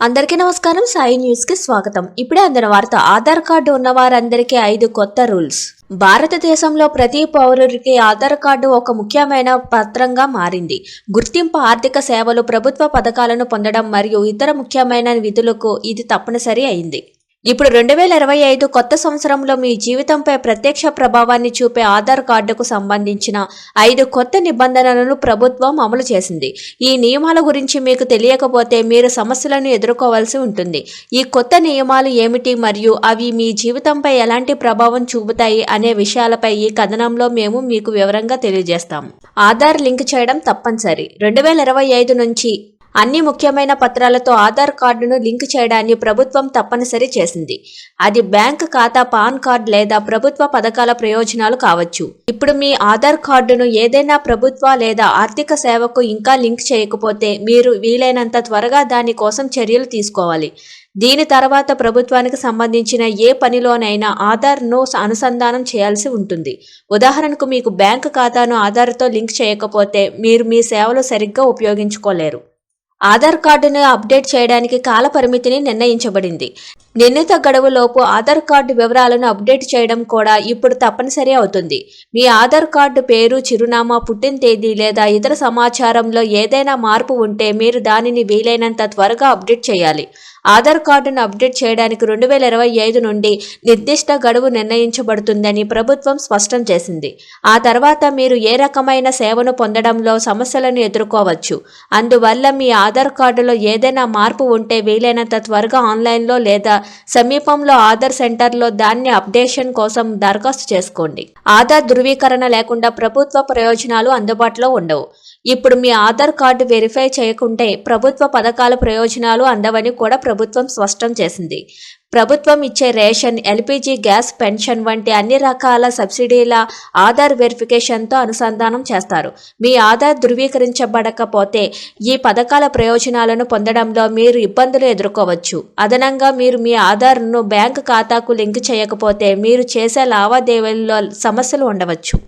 అందరికీ నమస్కారం. సాయి న్యూస్కి స్వాగతం. ఇప్పుడే అందిన వార్త ఆధార్ కార్డు ఉన్న వారందరికీ ఐదు కొత్త రూల్స్. భారతదేశంలో ప్రతి పౌరుడికి ఆధార్ కార్డు ఒక ముఖ్యమైన పత్రంగా మారింది. గుర్తింపు ఆర్థిక సేవలు ప్రభుత్వ పథకాలను పొందడం మరియు ఇతర ముఖ్యమైన విధులకు ఇది తప్పనిసరి అయింది. ఇప్పుడు రెండు వేల ఇరవై ఐదు కొత్త సంవత్సరంలో మీ జీవితంపై ప్రత్యక్ష ప్రభావాన్ని చూపే ఆధార్ కార్డుకు సంబంధించిన ఐదు కొత్త నిబంధనలను ప్రభుత్వం అమలు చేసింది. ఈ నియమాల గురించి మీకు తెలియకపోతే మీరు సమస్యలను ఎదుర్కోవాల్సి ఉంటుంది. ఈ కొత్త నియమాలు ఏమిటి మరియు అవి మీ జీవితంపై ఎలాంటి ప్రభావం చూపుతాయి అనే విషయాలపై ఈ కథనంలో మేము మీకు వివరంగా తెలియజేస్తాం. ఆధార్ లింక్ చేయడం తప్పనిసరి. రెండు వేల ఇరవై ఐదు నుంచి అన్ని ముఖ్యమైన పత్రాలతో ఆధార్ కార్డును లింక్ చేయడాన్ని ప్రభుత్వం తప్పనిసరి చేసింది. అది బ్యాంక్ ఖాతా పాన్ కార్డ్ లేదా ప్రభుత్వ పథకాల ప్రయోజనాలు కావచ్చు. ఇప్పుడు మీ ఆధార్ కార్డును ఏదైనా ప్రభుత్వ లేదా ఆర్థిక సేవకు ఇంకా లింక్ చేయకపోతే మీరు వీలైనంత త్వరగా దాని కోసం చర్యలు తీసుకోవాలి. దీని తర్వాత ప్రభుత్వానికి సంబంధించిన ఏ పనిలోనైనా ఆధార్ను అనుసంధానం చేయాల్సి ఉంటుంది. ఉదాహరణకు మీకు బ్యాంక్ ఖాతాను ఆధార్తో లింక్ చేయకపోతే మీరు మీ సేవలు సరిగ్గా ఉపయోగించుకోలేరు. ఆధార్ కార్డును అప్డేట్ చేయడానికి కాల పరిమితిని నిర్ణయించబడింది. నిర్ణీత గడువులోపు ఆధార్ కార్డు వివరాలను అప్డేట్ చేయడం కూడా ఇప్పుడు తప్పనిసరి అవుతుంది. మీ ఆధార్ కార్డు పేరు చిరునామా పుట్టిన తేదీ లేదా ఇతర సమాచారంలో ఏదైనా మార్పు ఉంటే మీరు దానిని వీలైనంత త్వరగా అప్డేట్ చేయాలి. ఆధార్ కార్డును అప్డేట్ చేయడానికి రెండు వేల ఇరవై ఐదు నుండి నిర్దిష్ట గడువు నిర్ణయించబడుతుందని ప్రభుత్వం స్పష్టం చేసింది. ఆ తర్వాత మీరు ఏ రకమైన సేవను పొందడంలో సమస్యలను ఎదుర్కోవచ్చు. అందువల్ల మీ ఆధార్ కార్డులో ఏదైనా మార్పు ఉంటే వీలైనంత త్వరగా ఆన్లైన్లో లేదా సమీపంలో ఆధార్ సెంటర్లో దాన్ని అప్డేషన్ కోసం దరఖాస్తు చేసుకోండి. ఆధార్ ధృవీకరణ లేకుండా ప్రభుత్వ ప్రయోజనాలు అందుబాటులో ఉండవు. ఇప్పుడు మీ ఆధార్ కార్డు వెరిఫై చేయకుంటే ప్రభుత్వ పథకాల ప్రయోజనాలు అందవని కూడా ప్రభుత్వం స్పష్టం చేసింది. ప్రభుత్వం ఇచ్చే రేషన్ ఎల్పిజి గ్యాస్ పెన్షన్ వంటి అన్ని రకాల సబ్సిడీల ఆధార్ వెరిఫికేషన్తో అనుసంధానం చేస్తారు. మీ ఆధార్ ధృవీకరించబడకపోతే ఈ పథకాల ప్రయోజనాలను పొందడంలో మీరు ఇబ్బందులు ఎదుర్కోవచ్చు. అదనంగా మీరు మీ ఆధార్ను బ్యాంక్ ఖాతాకు లింక్ చేయకపోతే మీరు చేసే లావాదేవీల్లో సమస్యలు ఉండవచ్చు.